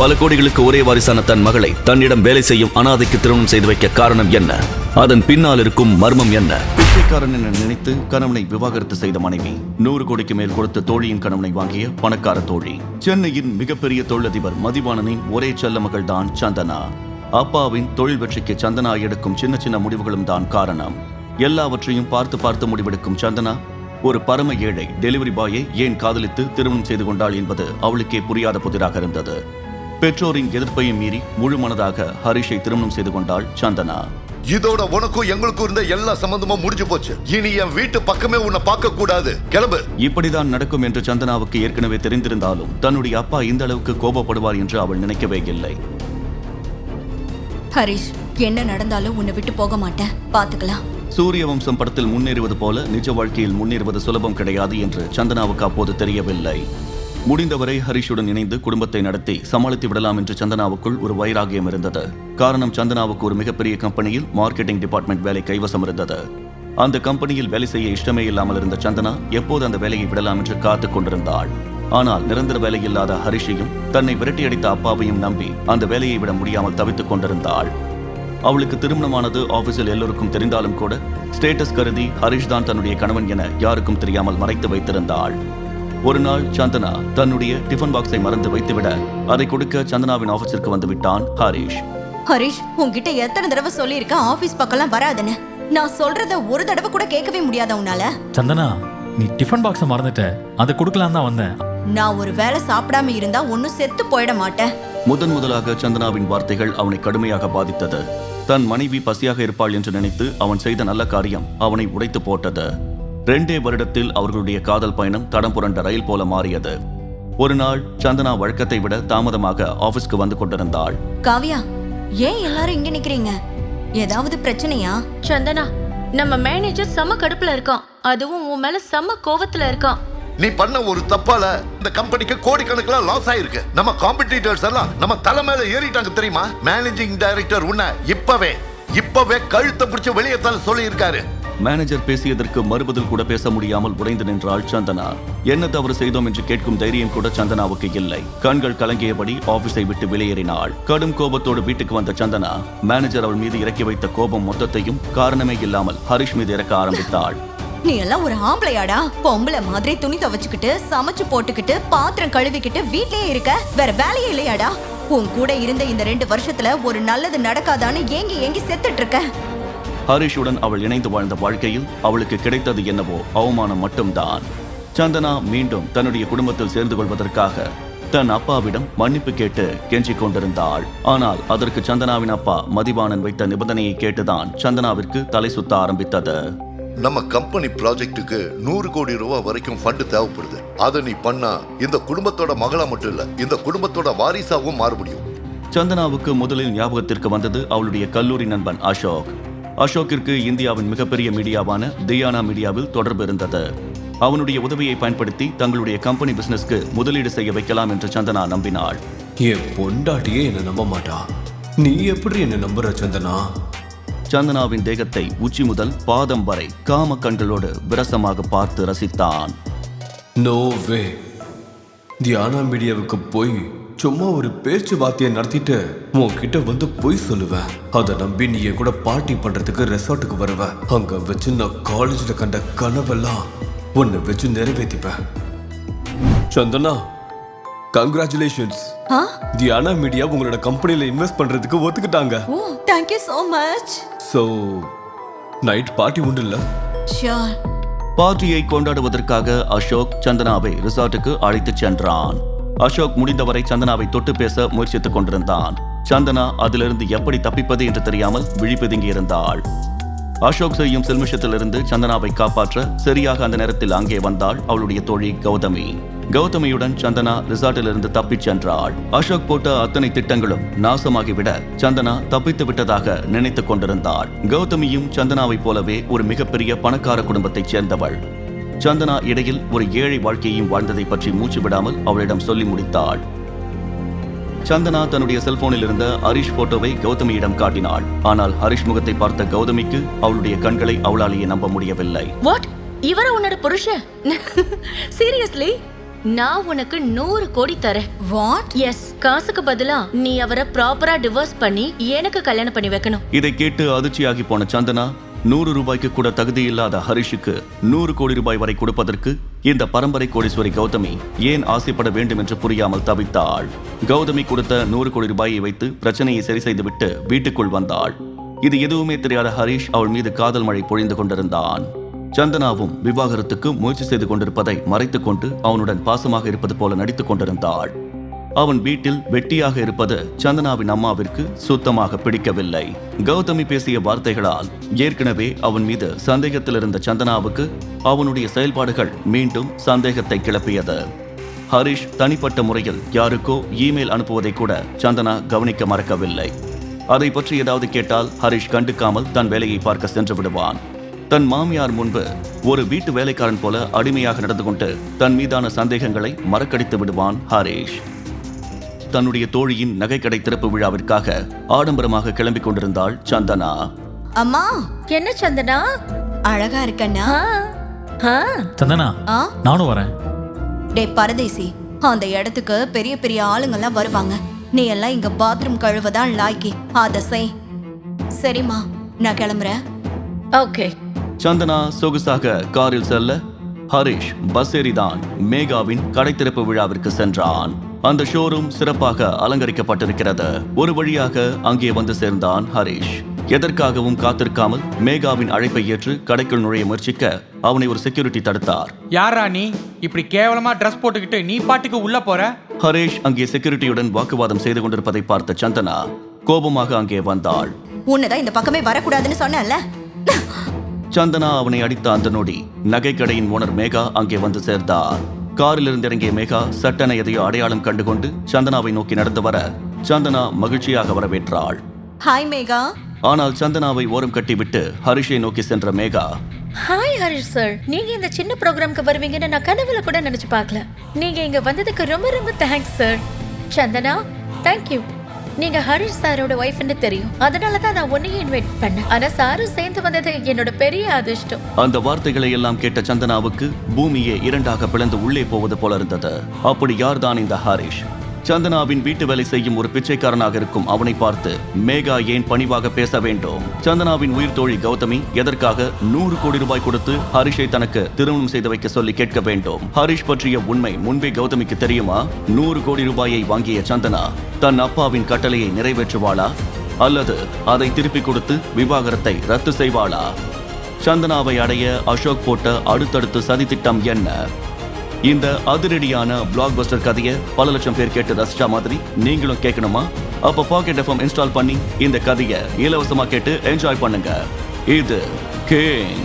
பல கோடிகளுக்கு ஒரே வாரிசான தன் மகளை தன்னிடம் வேலை செய்யும் அனாதைக்கு திருமணம் செய்து வைக்க காரணம் என்ன? அதன் பின்னால் இருக்கும் மர்மம் என்ன? பிச்சைக்காரன் என நினைத்து கணவனை விவாகரத்து செய்த மனைவி நூறு கோடிக்கு மேல் கொடுத்த தோழியின் கணவனை வாங்கிய பணக்கார தோழி. சென்னையின் மிகப்பெரிய தொழிலதிபர் மதிவாணனின் ஒரே செல்ல மகள் தான் சந்தனா. அப்பாவின் தொழில் வெற்றிக்கு சந்தனா எடுக்கும் சின்ன சின்ன முடிவுகளும் தான் காரணம். எல்லாவற்றையும் பார்த்து பார்த்து முடிவெடுக்கும் சந்தனா ஒரு பரம ஏழை டெலிவரி பாயை ஏன் காதலித்து திருமணம் செய்து கொண்டாள் என்பது அவளுக்கே புரியாத புதிராக இருந்தது. பெற்றோரின் எதிர்ப்பையும் மீறி முழு மனதாக ஹரிஷை திருமணம் செய்து கொண்டாள் சந்தனா. இதோட உனக்கும் எங்களுக்கும் இருந்த எல்லா சம்பந்தமும் முடிஞ்சு போச்சு. இனி என் வீட்டு பக்கமே உன்னை பார்க்க கூடாது. கிளம்பு. இப்படிதான் நடக்கும் என்று சந்தனாவுக்கு ஏற்கனவே தெரிந்திருந்தாலும் தன்னுடைய அப்பா இந்த அளவுக்கு கோபப்படுவார் என்று அவள் நினைக்கவே இல்லை. ஹரிஷ் என்ன நடந்தாலும் உன்னை விட்டு போக மாட்டேன். பாத்துக்கலாம். சூரிய வம்சம் படத்தில் முன்னேறுவது போல நிஜ வாழ்க்கையில் முன்னேறுவது சுலபம் கிடையாது என்று சந்தனாவுக்கு அப்போது தெரியவில்லை. முடிந்தவரை ஹரிஷுடன் இணைந்து குடும்பத்தை நடத்தி சமாளித்து விடலாம் என்று சந்தனாவுக்குள் ஒரு வைராகியம் இருந்தது. காரணம் சந்தனாவுக்கு ஒரு மிகப்பெரிய கம்பெனியில் மார்க்கெட்டிங் டிபார்ட்மெண்ட் வேலை கைவசம் இருந்தது. அந்த கம்பெனியில் வேலை செய்ய இஷ்டமே இல்லாமல் இருந்த சந்தனா எப்போது அந்த வேலையை விடலாம் என்று காத்துக் கொண்டிருந்தாள். ஆனால் நிரந்தர வேலை இல்லாத ஹரிஷையும் தன்னை விரட்டியடித்த அப்பாவையும் நம்பி அந்த வேலையை விட முடியாமல் தவித்துக் கொண்டிருந்தாள். அவளுக்கு திருமணமானது ஆபீஸில் எல்லோருக்கும் தெரிந்தாலும் கூட ஸ்டேட்டஸ் கருதி ஹரிஷ் தான் தன்னுடைய கணவன் என யாருக்கும் தெரியாமல் மறைத்து வைத்திருந்தாள். ஒரு நாள் சந்தனா தன்னுடைய டிஃபன் பாக்ஸை மறந்து வைத்துவிட அதை கொடுக்க சந்தனாவின் ஆபீஸிற்கு வந்து விட்டான் ஹரிஷ். ஹரிஷ் உன்கிட்ட எத்தனை தடவை சொல்லியிருக்க ஆபீஸ் பக்கம்லாம் வராதுன்னு? நான் சொல்றத ஒரு தடவை கூட கேட்கவே முடியாத உன்னால? சந்தனா நீ டிஃபன் பாக்ஸை மறந்துட்ட. அதை கொடுக்கலாம் தான் வந்தேன். நான் ஒரு வேளை சாப்பிடாம இருந்தா ஒன்னும் செத்து போயிட மாட்டேன். முதன் முதலாக சந்தனாவின் வார்த்தைகள் அவனை கடுமையாக பாதித்தது. தன் மனைவி பசியாக இருப்பாள் என்று நினைத்து அவன் செய்த நல்ல காரியம் அவனை உடைத்து போட்டது. ரெண்டே வருடத்தில் அவர்களுடைய காதல் பயணம் தடம் புரண்ட ரயில் போல மாறியது. ஒரு நாள் சந்தனா வழக்கத்தை விட தாமதமாக ஆபீஸ்க்கு வந்து கொண்டிருந்தாள். காவியா ஏன் எல்லாரும் இங்க நிக்கிறீங்க? ஏதாவது பிரச்சனையா? சந்தனா நம்ம மேனேஜர் செம கடுப்புல இருக்கான். அதுவும் உன் மேல செம கோவத்துல இருக்கான். நீ பண்ண ஒரு தப்பால இந்த கம்பெனிக்கு கோடிக்கணக்கில் லாஸ் ஆயிருக்கு. நம்ம காம்படிட்டர்ஸ் எல்லாம் நம்ம தலை மேல ஏறிட்டாங்க தெரியுமா? மேனேஜிங் டைரக்டர் உன்னை இப்பவே இப்பவே கழுத்தை பிடிச்சு வெளியே தள்ள சொல்லி இருக்காரு மேனேஜர் பேசியதற்கு மறுபதில் கூட பேச முடியாமல் உடைந்து நின்றாள் சந்தனா. என்ன தவறு செய்தோம் என்று கேட்கும் தைரியம் கூட சந்தனாவுக்கு இல்லை. கண்கள் கலங்கியபடி ஆபீஸை விட்டு வெளியேறினாள். கடும் கோபத்தோடு வீட்டுக்கு வந்த சந்தனா மேனேஜர் அவள் மீது இறக்கி வைத்த கோபம் மொத்தத்தையும் காரணமே இல்லாமல் ஹரிஷ் மீது இறக்க ஆரம்பித்தாள். நீ எல்லாம் ஒரு ஆம்பளையாடா? பொம்பளை மாதிரி துணி துவச்சுக்கிட்டு சமைச்சு போட்டுக்கிட்டு பாத்திரம் கழுவிக்கிட்டு வீட்லயே இருக்க? வேற வேலையே இல்லையாடா? உன் கூட இருந்த இந்த ரெண்டு வருஷத்துல ஒரு நல்லது நடக்காதான்னு ஏங்கி ஏங்கி செத்துட்டு இருக்க. ஹரிஷுடன் அவள் இணைந்து வாழ்ந்த வாழ்க்கையில் அவளுக்கு கிடைத்தது என்னவோ அவமானம் மட்டும்தான். சந்தனா மீண்டும் தன்னுடைய குடும்பத்தில் சேர்ந்து கொள்வதற்காக தன் அப்பாவிடம் மன்னிப்பு கேட்டு கெஞ்சிக் கொண்டிருந்தாள். ஆனால் அதற்கு சந்தனாவின் அப்பா மதிவாணன் வைத்த நிபந்தனையை கேட்டுதான் சந்தனாவிற்கு தலை சுத்த ஆரம்பித்தது. நம்ம கம்பெனி ப்ராஜெக்ட்டுக்கு நூறு கோடி ரூபாய் வரைக்கும் ஃபண்ட் தேவைப்படுது. அதை நீ பண்ணா இந்த குடும்பத்தோட மகளா மட்டும் இல்ல இந்த குடும்பத்தோட வாரிசாவும் மாற முடியும். சந்தனாவுக்கு முதலில் ஞாபகத்திற்கு வந்தது அவளுடைய கல்லூரி நண்பன் அசோக். அசோக்கிற்கு இந்தியாவின் மிகப்பெரிய மீடியாவான தியானா மீடியாவில் தொடர்பு இருந்தது. அவனுடைய உதவியை பயன்படுத்தி தங்களுடைய கம்பெனி பிசினஸ்க்கு முதலீடு செய்ய வைக்கலாம் என்று சந்தனா நம்பினாள். என் பொண்டாட்டியே என்ன நம்ப மாட்டா. நீ எப்படி என்ன நம்புற சந்தனா? சந்தனாவின் தேகத்தை உச்சி முதல் பாதம் வரை காம கண்களோடு விரசமாக பார்த்து ரசித்தான். நோ வே தியானா மீடியாவுக்கு போய் சும்மா ஒரு பேச்சுவார்த்தையை நடத்திட்டு உன்கிட்ட வந்து பொய் சொல்லுவேன். அதை நம்பி நீ என் கூட பார்ட்டி பண்றதுக்கு ரெசார்ட்டுக்கு வருவ. அங்க வச்சு நான் காலேஜ்ல கண்ட கனவெல்லாம் உன்னை வச்சு நிறைவேற்றிப்பேன் சந்தனா கங்க்ராச்சுலேஷன்ஸ் ஆ? தியானா மீடியா உங்களோட கம்பெனில இன்வெஸ்ட் பண்றதுக்கு ஒத்துக்கிட்டாங்க. ஓ thank you so much so night party உண்டு இல்லை? பார்ட்டியை கொண்டாடுவதற்காக அசோக் சந்தனாவை ரிசார்ட்டுக்கு அழைத்துச் சென்றான். அசோக் முடிந்தவரை சந்தனாவை தொட்டு பேச முயற்சித்துக் கொண்டிருந்தான். சந்தனா அதிலிருந்து எப்படி தப்பிப்பது என்று தெரியாமல் விழிப்பதுங்கி இருந்தாள் அசோக் செய்யும் செல்மிஷத்திலிருந்து சந்தனாவை காப்பாற்ற சரியாக அந்த நேரத்தில் அங்கே வந்தாள் அவளுடைய தோழி கௌதமி. கௌதமியுடன் சந்தனா ரிசார்ட்டிலிருந்து தப்பிச் சென்றாள். அசோக் போட்ட அத்தனை திட்டங்களும் நாசமாகிவிட சந்தனா தப்பித்து விட்டதாக நினைத்துக் கொண்டிருந்தாள். கௌதமியும் சந்தனாவைப் போலவே ஒரு மிகப்பெரிய பணக்கார குடும்பத்தைச் சேர்ந்தவள். சந்தனா இடையில் ஒரு ஏழை வாழ்க்கையையும் வாழ்ந்ததை பற்றி மூச்சு விடாமல் அவளிடம் சொல்லி முடித்தாள். சந்தனா தன்னுடைய செல்போனில் இருந்த ஹரிஷ் போட்டோவை கௌதமியிடம் காட்டினாள். ஆனால் ஹரிஷ் முகத்தை பார்த்த கௌதமிக்கு அவளுடைய கண்களை அவளாலேயே நம்ப முடியவில்லை. வாட் இவர உன்னோட புருஷன்? சீரியஸ்லி நான் உனக்கு நூறு கோடி தரேன். வாட் எஸ் காசுக்கு பதிலா நீ அவரை ப்ராப்பரா டிவோர்ஸ் பண்ணி எனக்கு கல்யாணம் பண்ணி வைக்கணும். இதை கேட்டு அதிர்ச்சியாகி போன சந்தனா நூறு ரூபாய்க்கு கூட தகுதி இல்லாத ஹரிஷுக்கு நூறு கோடி ரூபாய் வரை கொடுப்பதற்கு இந்த பரம்பரை கோடீஸ்வரி கௌதமி ஏன் ஆசைப்பட வேண்டும் என்று புரியாமல் தவித்தாள். கௌதமி கொடுத்த நூறு கோடி ரூபாயை வைத்து பிரச்சனையை சரி செய்துவிட்டு வீட்டுக்குள் வந்தாள். இது எதுவுமே தெரியாத ஹரிஷ் அவள் மீது காதல் மழை பொழிந்து கொண்டிருந்தான். சந்தனாவும் விவாகரத்துக்கு முயற்சி செய்து கொண்டிருப்பதை மறைத்துக்கொண்டு அவனுடன் பாசமாக இருப்பது போல நடித்துக் கொண்டிருந்தாள். அவன் வீட்டில் வெட்டியாக இருப்பது சந்தனாவின் அம்மாவிற்கு சுத்தமாக பிடிக்கவில்லை. கௌதமி பேசிய வார்த்தைகளால் ஏற்கனவே அவன் மீது சந்தேகத்தில் இருந்த சந்தனாவுக்கு அவனுடைய செயல்பாடுகள் மீண்டும் சந்தேகத்தை கிளப்பியது. ஹரிஷ் தனிப்பட்ட முறையில் யாருக்கோ இமெயில் அனுப்புவதை கூட சந்தனா கவனிக்க மறக்கவில்லை. அதை பற்றி ஏதாவது கேட்டால் ஹரிஷ் கண்டுக்காமல் தன் வேலையை பார்க்க சென்று விடுவான். தன் மாமியார் முன்பு ஒரு வீட்டு வேலைக்காரன் போல அடிமையாக நடந்து கொண்டு தன் மீதான சந்தேகங்களை மறக்கடித்து விடுவான் ஹரிஷ். தன்னுடைய தோழியின் நகைக்கடை திறப்பு விழாவிற்காக ஆடம்பரமாக கிளம்பிக் கொண்டிருந்தாள் சந்தனா. அம்மா என்ன சந்தனா? அழகா இருக்கண்ணா. சந்தனா ஆ? நானும் வரேன். டே பரதேசி அந்த இடத்துக்கு பெரிய பெரிய ஆளுங்கெல்லாம் வருவாங்க. நீ எல்லாம் இங்க பாத்ரூம் கழுவதான் லாய்க்கி. அத செய். சரிம்மா நான் கிளம்புறேன். ஓகே. சந்தனா சொகுசாக காரில் செல்ல ஹரிஷ் பஸ் ஏறிதான் மேகாவின் கடை திறப்பு விழாவிற்கு சென்றான். அந்த ஷோரூம் சிறப்பாக அலங்கரிக்கப்பட்டிருக்கிறது. ஒரு வழியாக அங்கே வந்து சேர்ந்தான் ஹரிஷ். எதற்காகவும் காத்திருக்காமல் மேகாவின் அழைப்பை ஏற்று கடைக்குள் நுழைய முயற்சிக்க அவனை ஒரு செக்யூரிட்டி தடுத்தார். யாரா நீ? இப்படி கேவலமா ட்ரெஸ் போட்டுக்கிட்டு நீ பாட்டுக்கு உள்ள போற? ஹரிஷ் அங்கே செக்யூரிட்டியுடன் வாக்குவாதம் செய்து கொண்டிருப்பதை பார்த்த சந்தனா கோபமாக அங்கே வந்தாள். உன்னதான் இந்த பக்கமே வரக்கூடாதுன்னு சொன்னேன்ல. சந்தனா அவனை அடித்த அந்த நொடி நகைக்கடையின் ஓனர் மேகா அங்கே வந்து சேர்ந்தார். காரிலிருந்து இறங்கிய மேகா சட்டென எதையோ அடையாளம் கண்டுகொண்டு சந்தனாவை நோக்கி நடந்து வர சந்தனா மகிழ்ச்சியாக வரவேற்றாள். ஹாய் மேகா. ஆனால் சந்தனாவை ஓரம் கட்டிவிட்டு ஹரிஷை நோக்கி சென்ற மேகா ஹாய் ஹரிஷ் சார் நீங்க இந்த சின்ன ப்ரோக்ராம்க்கு வருவீங்கன்னு நான் கனவுல கூட நினைச்சு பார்க்கல. நீங்க இங்க வந்ததுக்கு ரொம்ப ரொம்ப தேங்க்ஸ் சார் சந்தனா தேங்க்யூ நீங்க ஹரிஷ் சாரோட ஒய்ஃப்னு தெரியும். அதனால தான் நான் உன்னையும் இன்வைட் பண்ணேன். ஆனா சாரும் சேர்ந்து வந்தது என்னோட பெரிய அதிர்ஷ்டம். அந்த வார்த்தைகளை எல்லாம் கேட்ட சந்தனாவுக்கு பூமியே இரண்டாக பிளந்து உள்ளே போவது போல இருந்தது. அப்படி யார்தான் இந்த ஹரிஷ்? சந்தனாவின் வீட்டு வேலை செய்யும் ஒரு பிச்சைக்காரனாக இருக்கும் அவனை பார்த்து மேகா ஏன் பணிவாக பேச வேண்டும்? சந்தனாவின் உயிர் தோழி கௌதமி எதற்காக நூறு கோடி ரூபாய் கொடுத்து ஹரிஷை தனக்கு திருமணம் செய்து வைக்க சொல்லி கேட்க வேண்டும்? ஹரிஷ் பற்றிய உண்மை முன்பே கௌதமிக்கு தெரியுமா? நூறு கோடி ரூபாயை வாங்கிய சந்தனா தன் அப்பாவின் கட்டளையை நிறைவேற்றுவாளா? அல்லது அதை திருப்பிக் கொடுத்து விவாகரத்தை ரத்து செய்வாளா? சந்தனாவை அடைய அசோக் போட்ட அடுத்தடுத்து சதித்திட்டம் என்ன? இந்த அதிரடியான பிளாக் பஸ்டர் கதையை பல லட்சம் பேர் கேட்டு ரசிச்சா மாதிரி நீங்களும் கேட்கணுமா? அப்ப பாக்கெட் எஃப்எம் இன்ஸ்டால் பண்ணி இந்த கதையை இலவசமா கேட்டு என்ஜாய் பண்ணுங்க. இது கிங்